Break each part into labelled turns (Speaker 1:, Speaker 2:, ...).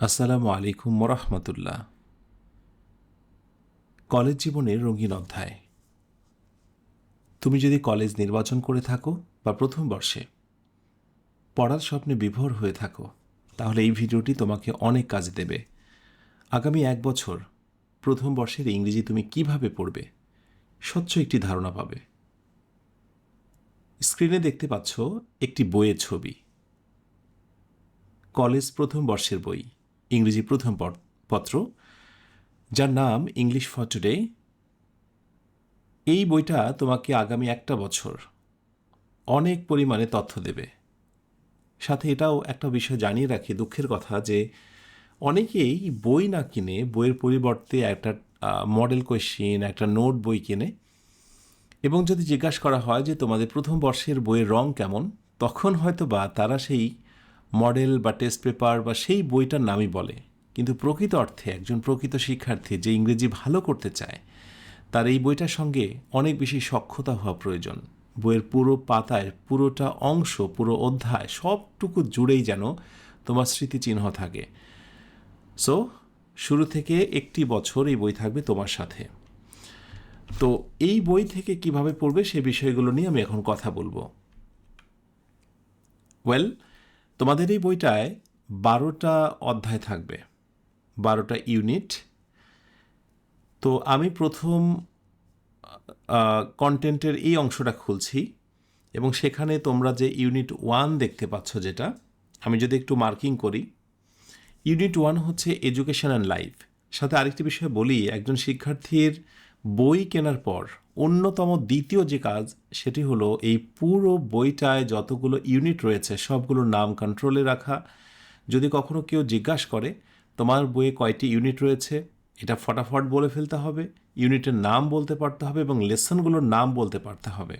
Speaker 1: আসসালামু আলাইকুম রহমতুল্লাহ কলেজ জীবনের রঙিন অধ্যায়। তুমি যদি কলেজ নির্বাচন করে থাকো বা প্রথম বর্ষে পড়ার স্বপ্নে বিভোর হয়ে থাকো, তাহলে এই ভিডিওটি তোমাকে অনেক কাজে দেবে। আগামী এক বছর প্রথম বর্ষের ইংরেজি তুমি কীভাবে পড়বে, স্বচ্ছ একটি ধারণা পাবে। স্ক্রিনে দেখতে পাচ্ছ একটি বইয়ের ছবি। কলেজ প্রথম বর্ষের বই। ইংরেজি প্রথম পত্র, যার নাম ইংলিশ ফর টুডে এই বইটা তোমাকে আগামী একটা বছর অনেক পরিমাণে তথ্য দেবে। সাথে এটাও একটা বিষয় জানিয়ে রাখি দুঃখের কথা যে অনেকেই বই না কিনে বইয়ের পরিবর্তে একটা মডেল কোয়েশ্চিন একটা নোট বই কিনে। এবং যদি জিজ্ঞাসা করা হয় যে তোমাদের প্রথম বর্ষের বইয়ের রং কেমন, তখন হয়তো বা তারা সেই মডেল বা টেস্ট পেপার বা সেই বইটার নামই বলে। কিন্তু প্রকৃত অর্থে একজন প্রকৃত শিক্ষার্থী যে ইংরেজি ভালো করতে চায়, তার এই বইটার সঙ্গে অনেক বেশি সক্ষতা হওয়া প্রয়োজন। বইয়ের পুরো পাতায় পুরোটা অংশ, পুরো অধ্যায় সবটুকু জুড়েই যেন তোমার স্মৃতিচিহ্ন থাকে। সো শুরু থেকে একটি বছর এই বই থাকবে তোমার সাথে। তো এই বই থেকে কীভাবে পড়বে সে বিষয়গুলো নিয়ে আমি এখন কথা বলব। ওয়েল তোমাদের এই বইটায় বারোটা অধ্যায় থাকবে, বারোটা ইউনিট। তো আমি প্রথম কন্টেন্টের এই অংশটা খুলছি এবং সেখানে তোমরা যে ইউনিট ওয়ান দেখতে পাচ্ছ যেটা, আমি যদি একটু মার্কিং করি, ইউনিট ওয়ান হচ্ছে এডুকেশন অ্যান্ড লাইফ। সাথে আরেকটি বিষয় বলি, একজন শিক্ষার্থীর বই কেনার পর অন্যতম দ্বিতীয় যে কাজ, সেটি হলো এই পুরো বইটায় যতগুলো ইউনিট রয়েছে, সবগুলোর নাম কন্ট্রোলে রাখা। যদি কখনো কেউ জিজ্ঞাসা করে, তোমার বইয়ে কয়টি ইউনিট রয়েছে? এটা ফটাফট বলে ফেলতে হবে, ইউনিটের নাম বলতে পারতে হবে এবং লেসনগুলোর নাম বলতে পারতে হবে।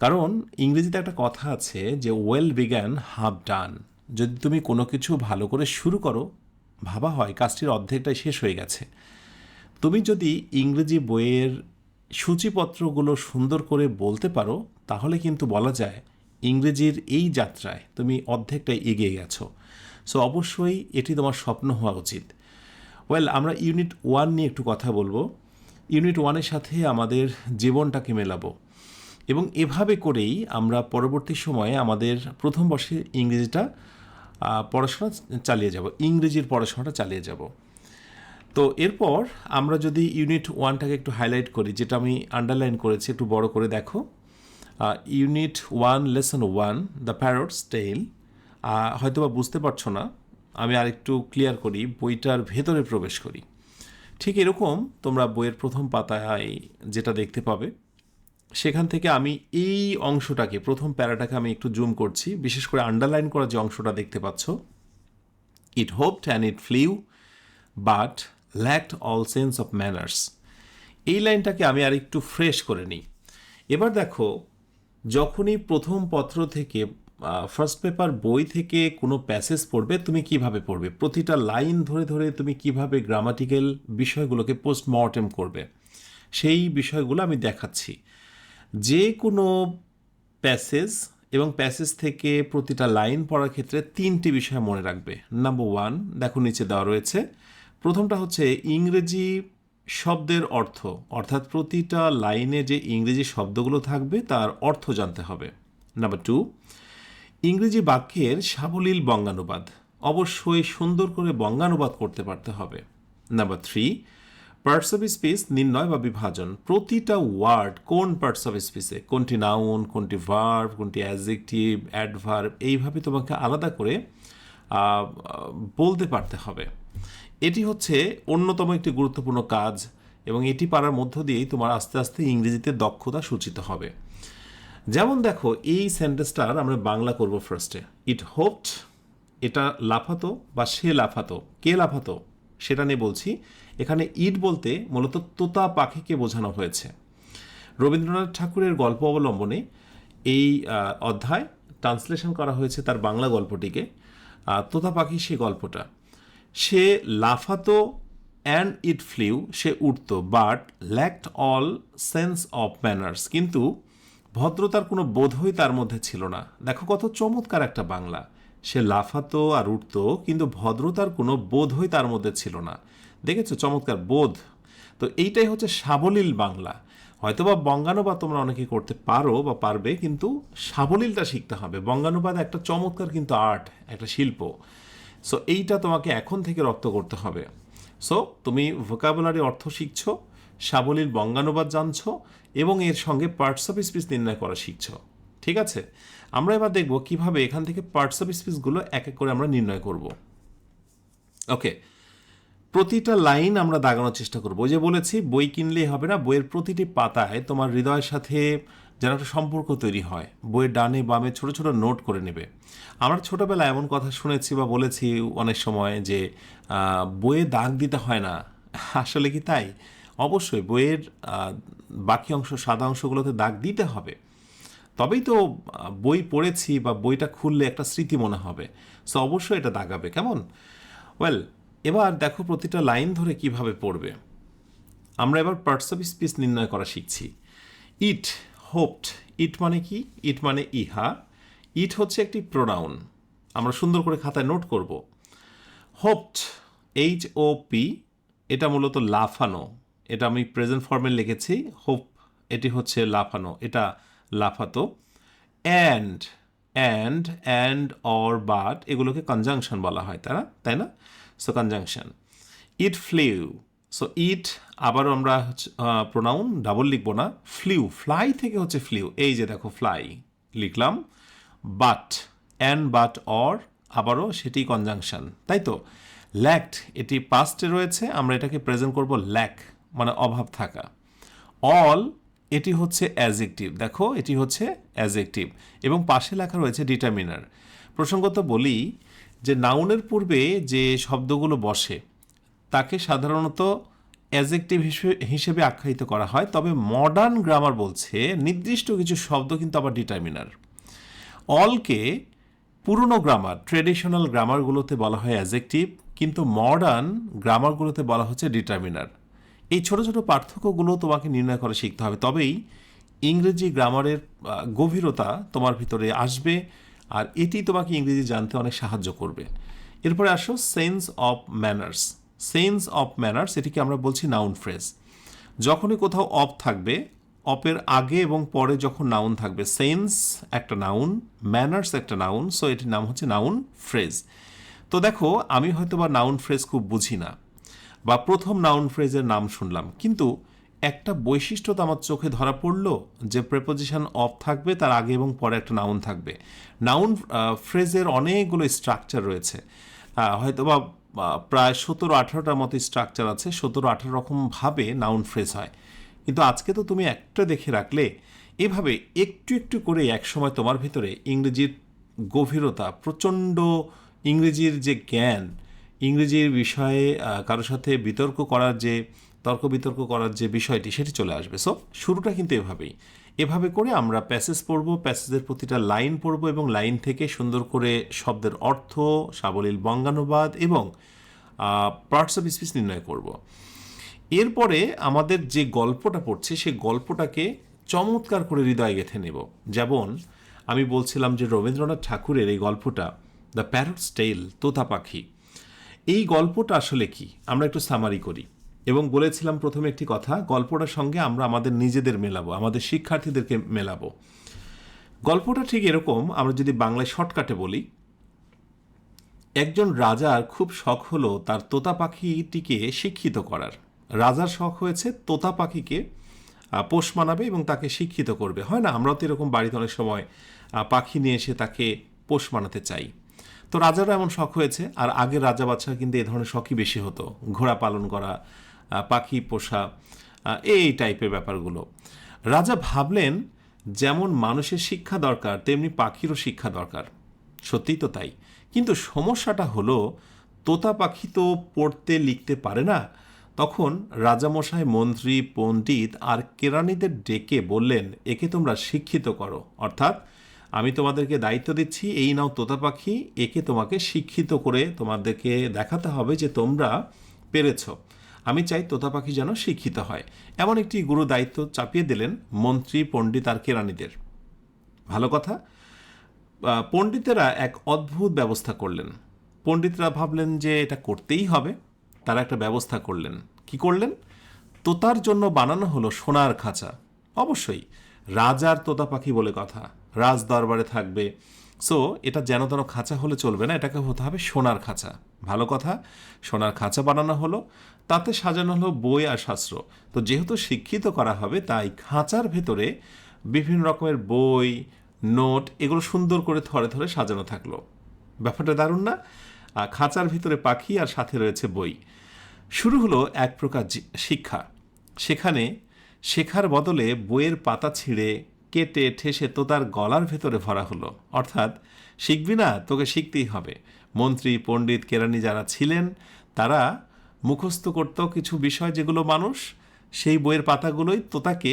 Speaker 1: কারণ ইংরেজিতে একটা কথা আছে যে ওয়েল বিজ্ঞান হাফ ডান যদি তুমি কোনো কিছু ভালো করে শুরু করো, ভাবা হয় কাজটির অর্ধেকটাই শেষ হয়ে গেছে। তুমি যদি ইংরেজি বইয়ের সূচিপত্রগুলো সুন্দর করে বলতে পারো, তাহলে কিন্তু বলা যায় ইংরেজির এই যাত্রায় তুমি অর্ধেকটাই এগিয়ে গেছো। সো অবশ্যই এটি তোমার স্বপ্ন হওয়া উচিত। ওয়েল আমরা ইউনিট ওয়ান নিয়ে একটু কথা বলব। ইউনিট ওয়ানের সাথে আমাদের জীবনটাকে মেলাবো। এবং এভাবে করেই আমরা পরবর্তী সময়ে আমাদের প্রথম বর্ষে ইংরেজিটা পড়াশোনা চালিয়ে যাব। ইংরেজির পড়াশোনাটা চালিয়ে যাব। তো এরপর আমরা যদি ইউনিট ওয়ানটাকে একটু হাইলাইট করি, যেটা আমি আন্ডারলাইন করেছি, একটু বড় করে দেখো। Unit one lesson one the parrot's tale হয়তো বা বুঝতে পারছ না, আমি আরেকটু ক্লিয়ার করি, বইটার ভেতরে প্রবেশ করি। ঠিক এরকম তোমরা বইয়ের প্রথম পাতায় যেটা দেখতে পাবে, সেখান থেকে আমি এই অংশটাকে, প্রথম প্যারাটাকে আমি একটু জুম করছি, বিশেষ করে আন্ডারলাইন করা যে অংশটা দেখতে পাচ্ছ। It hopped and it flew but lacked all sense of manners এই লাইনটাকে আমি আর একটু ফ্রেশ করে নিই। এবার দেখো, যখনই প্রথম পত্র থেকে ফার্স্ট পেপার বই থেকে কোনো প্যাসেজ পড়বে, তুমি কীভাবে পড়বে? প্রতিটা লাইন ধরে ধরে তুমি কীভাবে গ্রামাটিক্যাল বিষয়গুলোকে পোস্টমর্টেম করবে? সেই বিষয়গুলো আমি দেখাচ্ছি। যে কোনো প্যাসেজ এবং প্যাসেজ থেকে প্রতিটা লাইন পড়ার ক্ষেত্রে তিনটি বিষয় মনে রাখবে। নাম্বার ওয়ান দেখো নিচে দেওয়া রয়েছে প্রথমটা হচ্ছে ইংরেজি শব্দের অর্থ, অর্থাৎ প্রতিটা লাইনে যে ইংরেজি শব্দগুলো থাকবে তার অর্থ জানতে হবে। নাম্বার টু ইংরেজি বাক্যের সাবলীল বঙ্গানুবাদ, অবশ্যই সুন্দর করে বঙ্গানুবাদ করতে পারতে হবে। Number three parts of speech নির্ণয় বা বিভাজন, প্রতিটা ওয়ার্ড কোন পার্টস অফ স্পিচে কোনটি নাউন কোনটি ভার্ব কোনটি অ্যাডজেক্টিভ অ্যাডভার্ব এইভাবে তোমাকে আলাদা করে বলতে পারতে হবে। এটি হচ্ছে অন্যতম একটি গুরুত্বপূর্ণ কাজ এবং এটি পারার মধ্য দিয়েই তোমার আস্তে আস্তে ইংরেজিতে দক্ষতা সূচিত হবে। যেমন দেখো, এই সেন্টেন্সটার আমরা বাংলা করব ফার্স্টে ইট হোপড এটা লাফাতো বা সে লাফাতো। কে লাফাতো? সেটা নিয়ে বলছি। এখানে ইট বলতে মূলত তোতা পাখিকে বোঝানো হয়েছে। রবীন্দ্রনাথ ঠাকুরের গল্প অবলম্বনে এই অধ্যায় ট্রান্সলেশন করা হয়েছে তার বাংলা গল্পটিকে। তোতা পাখি সে গল্পটা। সে লাফাতো অ্যান্ড ইট ফ্লিউ সে উঠতো but lacked all sense of manners কিন্তু ভদ্রতার কোনো বোধই তার মধ্যে ছিল না। দেখো কত চমৎকার একটা বাংলা। সে লাফাতো আর উঠতো কিন্তু ভদ্রতার কোনো বোধই তার মধ্যে ছিল না। দেখেছ? চমৎকার বোধ। তো এইটাই হচ্ছে সাবলীল বাংলা। হয়তোবা বঙ্গানুবাদ তোমরা অনেকে করতে পারো বা পারবে, কিন্তু সাবলীলটা শিখতে হবে। বঙ্গানুবাদ একটা চমৎকার কিন্তু আর্ট একটা শিল্প। সো এইটা তোমাকে এখন থেকে রপ্ত করতে হবে। সো তুমি ভোকাবুলারি অর্থ শিখছো, সাবলীল বঙ্গানুবাদ জানছো এবং এর সঙ্গে পার্টস অফ স্পিচ নির্ণয় করা শিখছো। ঠিক আছে? আমরা এবার দেখব কীভাবে এখান থেকে পার্টস অফ স্পিচগুলো এক এক করে আমরা নির্ণয় করব। ওকে প্রতিটা লাইন আমরা দাগানোর চেষ্টা করব। যে বলেছি, বই কিনলেই হবে না, বইয়ের প্রতিটি পাতায় তোমার হৃদয়ের সাথে যেন একটা সম্পর্ক তৈরি হয়। বইয়ের ডানে বামে ছোট ছোট নোট করে নেবে। আমরা ছোটবেলায় এমন কথা শুনেছি বা বলেছি অনেক সময় যে বইয়ে দাগ দিতে হয় না। আসলে কি তাই? অবশ্যই বইয়ের বাকি অংশ, সাদা অংশগুলোতে দাগ দিতে হবে। তবেই তো বই পড়েছি বা বইটা খুললে একটা স্মৃতি মনে হবে। সো অবশ্যই এটা দাগাবে। কেমন? ওয়েল, এবার দেখো প্রতিটা লাইন ধরে কীভাবে পড়বে। আমরা এবার পার্টস অফ স্পিচ নির্ণয় করা শিখছি। ইট হোপড ইট মানে কি? ইট মানে ইহা। ইট হচ্ছে একটি প্রোনাউন আমরা সুন্দর করে খাতায় নোট করব। হোপড এইচ ও পি এটা মূলত লাফানো। এটা আমি প্রেজেন্ট ফর্মে লিখেছি। হোপ এটি হচ্ছে লাফানো। এটা লাফাতো। And and and or but এগুলোকে কনজাংশন বলা হয় না? তাই না? So conjunction it flew so it আবারও আমরা প্রোনাউন ডাবল লিখব না। ফ্লিউ ফ্লাই থেকে হচ্ছে ফ্লিউ এই যে দেখো ফ্লাই লিখলাম। বাট অ্যান্ড বাট অর আবারও সেটি কনজাংশন তাই তো? ল্যাকড এটি পাস্টে রয়েছে। আমরা এটাকে প্রেজেন্ট করব ল্যাক মানে অভাব থাকা। অল এটি হচ্ছে অ্যাজেকটিভ দেখো, এটি হচ্ছে অ্যাজেকটিভ এবং পাশে লেখা রয়েছে ডিটারমিনার প্রসঙ্গত বলি যে নাউনের পূর্বে যে শব্দগুলো বসে তাকে সাধারণত অ্যাজেকটিভ হিসেবে আখ্যায়িত করা হয়। তবে মডার্ন গ্রামার বলছে, নির্দিষ্ট কিছু শব্দ কিন্তু আবার ডিটারমিনার অলকে পুরনো গ্রামার ট্রেডিশনাল গ্রামারগুলোতে বলা হয় অ্যাজেকটিভ কিন্তু মডার্ন গ্রামারগুলোতে বলা হচ্ছে ডিটারমিনার এই ছোট ছোট পার্থক্যগুলো তোমাকে নির্ণয় করে শিখতে হবে। তবেই ইংরেজি গ্রামারের গভীরতা তোমার ভিতরে আসবে, আর এটি তোমাকে ইংরেজি জানতে অনেক সাহায্য করবে। এরপরে আসো sense of manners sense of manners এটিকে আমরা বলছি নাউন ফ্রেজ যখনই কোথাও অফ থাকবে অপের আগে এবং পরে যখন নাউন থাকবে সেন্স একটা নাউন ম্যানার্স একটা নাউন সো এটির নাম হচ্ছে নাউন ফ্রেজ তো দেখো আমি হয়তো বা নাউন ফ্রেজ খুব বুঝি না বা প্রথম নাউন ফ্রেজের নাম শুনলাম কিন্তু একটা বৈশিষ্ট্য তো আমার চোখে ধরা পড়ল যে প্রেপোজিশন অফ থাকবে তার আগে এবং পরে একটা নাউন থাকবে। নাউন ফ্রেজের অনেকগুলো স্ট্রাকচার রয়েছে। আহ, হয়তো বা আহ, প্রায় সতেরো, আঠারোটার মতো স্ট্রাকচার আছে, সতেরো, আঠারো রকমভাবে নাউন ফ্রেজ হয়। কিন্তু আজকে তো তুমি একটা দেখে রাখলে, এভাবে একটু একটু করে একসময় তোমার ভিতরে ইংরেজির গভীরতা, প্রচণ্ড ইংরেজির যে জ্ঞান, ইংরেজির বিষয়ে কারোর সাথে বিতর্ক করার যে, তর্ক বিতর্ক করার যে বিষয়টি, সেটি চলে আসবে। সো শুরুটা কিন্তু এভাবেই। এভাবে করে আমরা প্যাসেজ পড়ব প্যাসেজের প্রতিটা লাইন পড়ব এবং লাইন থেকে সুন্দর করে শব্দের অর্থ, সাবলীল বঙ্গানুবাদ এবং পার্টস অফ স্পিচ নির্ণয় করব। এরপরে আমাদের যে গল্পটা পড়ছে সেই গল্পটাকে চমৎকার করে হৃদয় গেঁথে নেব। যেমন আমি বলছিলাম যে রবীন্দ্রনাথ ঠাকুরের এই গল্পটা দ্য প্যারটস টেল তোতা পাখি। এই গল্পটা আসলে কি? আমরা একটু সামারি করি। এবং বলেছিলাম প্রথমে একটি কথা, গল্পটার সঙ্গে আমরা আমাদের নিজেদের মেলাবো, আমাদের শিক্ষার্থীদেরকে মেলাবো। গল্পটা ঠিক এরকম, আমরা যদি বাংলায় শর্টকাটে বলি, একজন রাজার খুব শখ হলো তার তোতা পাখিটিকে শিক্ষিত করার। রাজার শখ হয়েছে তোতা পাখিকে পোষ মানাবে এবং তাকে শিক্ষিত করবে। হয় না, আমরাও তো এরকম বাড়িতে অনেক সময় পাখি নিয়ে এসে তাকে পোষ মানাতে চাই। তো রাজারও এমন শখ হয়েছে, আর আগের রাজা বাচ্চারা কিন্তু এ ধরনের শখই বেশি হতো। ঘোড়া পালন করা পাখি, পোষা এই টাইপের ব্যাপারগুলো। রাজা ভাবলেন, যেমন মানুষের শিক্ষা দরকার, তেমনি পাখিরও শিক্ষা দরকার। সত্যিই তো তাই। কিন্তু সমস্যাটা হলো, তোতা পাখি তো পড়তে, লিখতে পারে না। তখন রাজামশাই, মন্ত্রী, পণ্ডিত আর কেরানিদের ডেকে বললেন, একে তোমরা শিক্ষিত করো। অর্থাৎ, আমি তোমাদেরকে দায়িত্ব দিচ্ছি, এই নাও তোতা পাখি, একে তোমাকে শিক্ষিত করে তোমাদেরকে দেখাতে হবে যে তোমরা পেরেছ। আমি চাই তোতা পাখি যেন শিক্ষিত হয়। এমন একটি গুরু দায়িত্ব চাপিয়ে দিলেন মন্ত্রী পণ্ডিত আর কেরানিদের ভালো কথা পণ্ডিতেরা এক অদ্ভুত ব্যবস্থা করলেন। পণ্ডিতরা ভাবলেন যে এটা করতেই হবে। তারা একটা ব্যবস্থা করলেন। কি করলেন? তোতার জন্য বানানো হলো সোনার খাঁচা। অবশ্যই, রাজার তোতা পাখি বলে কথা। রাজ দরবারে থাকবে। সো, এটা যেন তেন খাঁচা হলে চলবে না, এটাকে হতে হবে সোনার খাঁচা। ভালো কথা, সোনার খাঁচা বানানো হলো। তাতে সাজানো হলো বই আর শাস্ত্র। তো যেহেতু শিক্ষিত করা হবে, তাই খাঁচার ভেতরে বিভিন্ন রকমের বই, নোট এগুলো সুন্দর করে থরে থরে সাজানো থাকল। ব্যাপারটা দারুণ না? খাঁচার ভিতরে পাখি আর সাথে রয়েছে বই। শুরু হলো এক প্রকার শিক্ষা। সেখানে শেখার বদলে বইয়ের পাতা ছিঁড়ে, কেটে, ঠেসে তো তার গলার ভেতরে ভরা হলো। অর্থাৎ, শিখবি না, তোকে শিখতেই হবে। মন্ত্রী, পণ্ডিত, কেরানি যারা ছিলেন, তারা মুখস্থ করত কিছু বিষয় যেগুলো মানুষ সেই বইয়ের পাতাগুলোই তোতাকে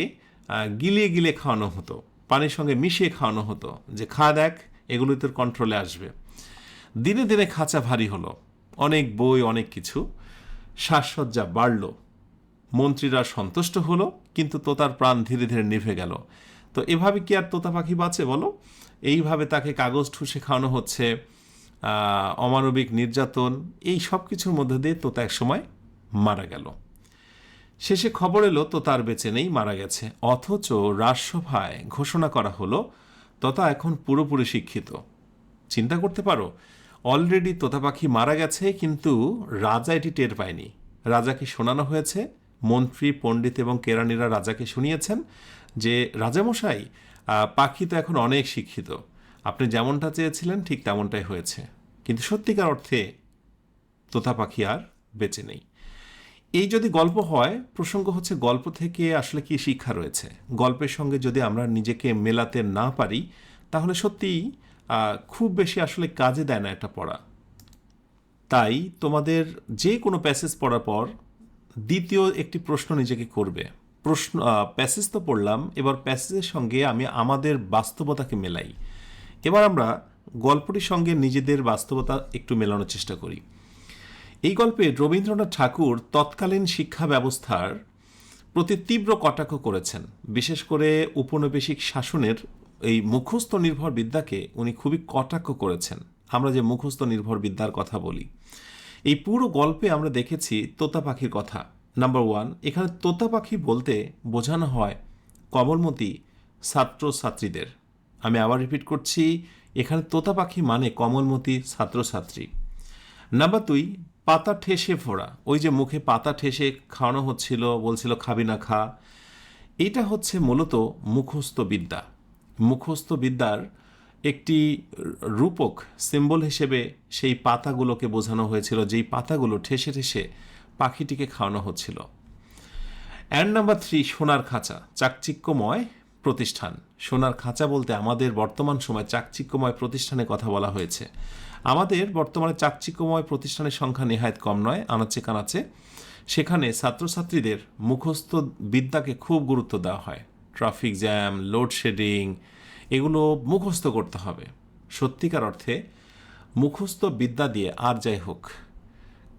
Speaker 1: গিলিয়ে গিলে খাওয়ানো হতো, পানির সঙ্গে মিশিয়ে খাওয়ানো হতো, যে খা দেখ, এগুলোই তোর কন্ট্রোলে আসবে। দিনে দিনে খাঁচা ভারী হলো, অনেক বই, অনেক কিছু। সাজসজ্জা বাড়ল, মন্ত্রীরা সন্তুষ্ট হলো, কিন্তু তোতার প্রাণ ধীরে ধীরে নিভে গেল। তো এভাবে কি আর তোতা পাখি বাঁচে বলো? এইভাবে তাকে কাগজ ঠুসে খাওয়ানো হচ্ছে অমানবিক নির্যাতন, এই সব কিছুর মধ্যে দিয়ে তোতা এক সময় মারা গেল। শেষে খবর এলো তো তার বেঁচে নেই, মারা গেছে। অথচ রাজসভায় ঘোষণা করা হলো তথা এখন পুরোপুরি শিক্ষিত। চিন্তা করতে পারো অলরেডি তোতা পাখি মারা গেছে, কিন্তু রাজা এটি টের পায়নি। রাজাকে শোনানো হয়েছে, মন্ত্রী, পণ্ডিত এবং কেরানিরা রাজাকে শুনিয়েছেন যে, রাজামশাই পাখি তো এখন অনেক শিক্ষিত। আপনি যেমনটা চেয়েছিলেন, ঠিক তেমনটাই হয়েছে। কিন্তু সত্যিকার অর্থে তোতা পাখি আর বেঁচে নেই। এই যদি গল্প হয়, প্রসঙ্গ হচ্ছে গল্প থেকে আসলে কি শিক্ষা রয়েছে? গল্পের সঙ্গে যদি আমরা নিজেকে মেলাতে না পারি, তাহলে সত্যিই খুব বেশি আসলে কাজে দেয় না একটা পড়া। তাই তোমাদের যে কোনো প্যাসেজ পড়ার পর দ্বিতীয় একটি প্রশ্ন নিজেকে করবে। প্রশ্ন প্যাসেজ তো পড়লাম, এবার প্যাসেজের সঙ্গে আমি আমাদের বাস্তবতাকে মেলাই। এবার আমরা গল্পটির সঙ্গে নিজেদের বাস্তবতা একটু মেলানোর চেষ্টা করি। এই গল্পে রবীন্দ্রনাথ ঠাকুর তৎকালীন শিক্ষা ব্যবস্থার প্রতি তীব্র কটাক্ষ করেছেন। বিশেষ করে উপনিবেশিক শাসনের এই মুখস্থ নির্ভর বিদ্যাকে উনি খুবই কটাক্ষ করেছেন। আমরা যে মুখস্থ নির্ভর বিদ্যার কথা বলি, এই পুরো গল্পে আমরা দেখেছি তোতা পাখির কথা। নাম্বার ওয়ান, এখানে তোতা পাখি বলতে বোঝানো হয় কমলমতি ছাত্র ছাত্রীদের আমি আবার রিপিট করছি, এখানে তোতা পাখি মানে কমলমতি ছাত্রছাত্রী। নাম্বার দুই পাতা ঠেসে ফোড়া। ওই যে মুখে পাতা ঠেসে খাওয়ানো হচ্ছিল, বলছিল খাবি না খা। এটা হচ্ছে মূলত মুখস্থ বিদ্যা। মুখস্থ বিদ্যার একটি রূপক সিম্বল হিসেবে সেই পাতাগুলোকে বোঝানো হয়েছিল, যেই পাতাগুলো ঠেসে ঠেসে পাখিটিকে খাওয়ানো হচ্ছিল। অ্যান্ড নাম্বার থ্রি সোনার খাঁচা, চাকচিক্যময় প্রতিষ্ঠান। সোনার খাঁচা বলতে আমাদের বর্তমান সময় চাকচিক্যময় প্রতিষ্ঠানের কথা বলা হয়েছে। আমাদের বর্তমানে চাকচিক্যময় প্রতিষ্ঠানের সংখ্যা নেহায়ত কম নয়, আনাচে কানাচে। সেখানে ছাত্রছাত্রীদের মুখস্থ বিদ্যাকে খুব গুরুত্ব দেওয়া হয়। ট্রাফিক জ্যাম, লোডশেডিং, এগুলো মুখস্থ করতে হবে। সত্যিকার অর্থে মুখস্থ বিদ্যা দিয়ে আর যাই হোক,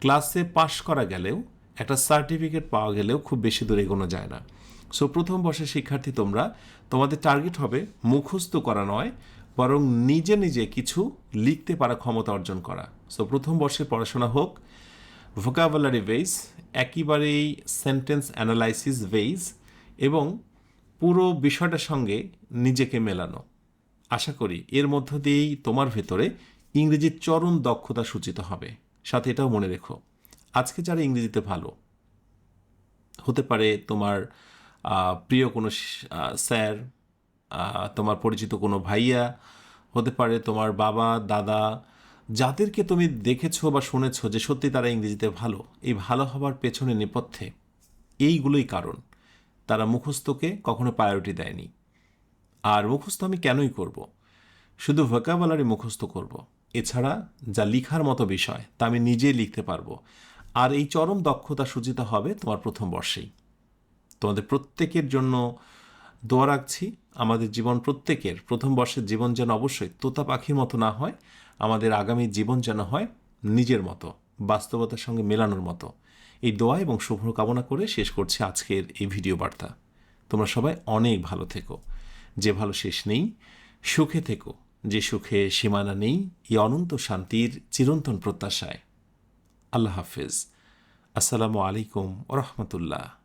Speaker 1: ক্লাসে পাশ করা গেলেও, একটা সার্টিফিকেট পাওয়া গেলেও খুব বেশি দূর এগোনো যায় না। সো প্রথম বর্ষের শিক্ষার্থী তোমরা, তোমাদের টার্গেট হবে মুখস্থ করা নয়, বরং নিজে নিজে কিছু লিখতে পারা ক্ষমতা অর্জন করা। সো প্রথম বর্ষের পড়াশোনা হোক ভোকাবুলারি ওয়েজ একেবারেই সেন্টেন্স অ্যানালাইসিস ওয়েজ এবং পুরো বিষয়টার সঙ্গে নিজেকে মেলানো। আশা করি এর মধ্য দিয়েই তোমার ভেতরে ইংরেজির চরম দক্ষতা সূচিত হবে। সাথে এটাও মনে রেখো, আজকে যারা ইংরেজিতে ভালো, হতে পারে তোমার প্রিয় কোনো স্যার তোমার পরিচিত কোনো ভাইয়া হতে পারে, তোমার বাবা, দাদা, যাদেরকে তুমি দেখেছ বা শুনেছো যে সত্যি তারা ইংরেজিতে ভালো, এই ভালো হবার পেছনে নেপথ্যে এইগুলোই কারণ। তারা মুখস্থকে কখনো প্রায়োরিটি দেয়নি। আর মুখস্থ আমি কেনই করব? শুধু ভোকাবুলারি মুখস্থ করব। এছাড়া যা লিখার মতো বিষয় তা আমি নিজেই লিখতে পারব। আর এই চরম দক্ষতা সূচিত হবে তোমার প্রথম বর্ষেই। তোমাদের প্রত্যেকের জন্য দোয়া রাখছি। আমাদের জীবন প্রত্যেকের, প্রথম বর্ষের জীবন যেন অবশ্যই তোতা পাখির মতো না হয়, আমাদের আগামী জীবন যেন হয় নিজের মতো, বাস্তবতার সঙ্গে মেলানোর মতো। এই দোয়া এবং শুভ কামনা করে শেষ করছি আজকের এই ভিডিও বার্তা। তোমরা সবাই অনেক ভালো থেকো। যে ভালো শেষ নেই, সুখে থেকো। যে সুখে সীমানা নেই, এই অনন্ত শান্তির চিরন্তন প্রত্যাশায়। আল্লাহ হাফেজ। আসসালামু আলাইকুম ওরহমতুল্লাহ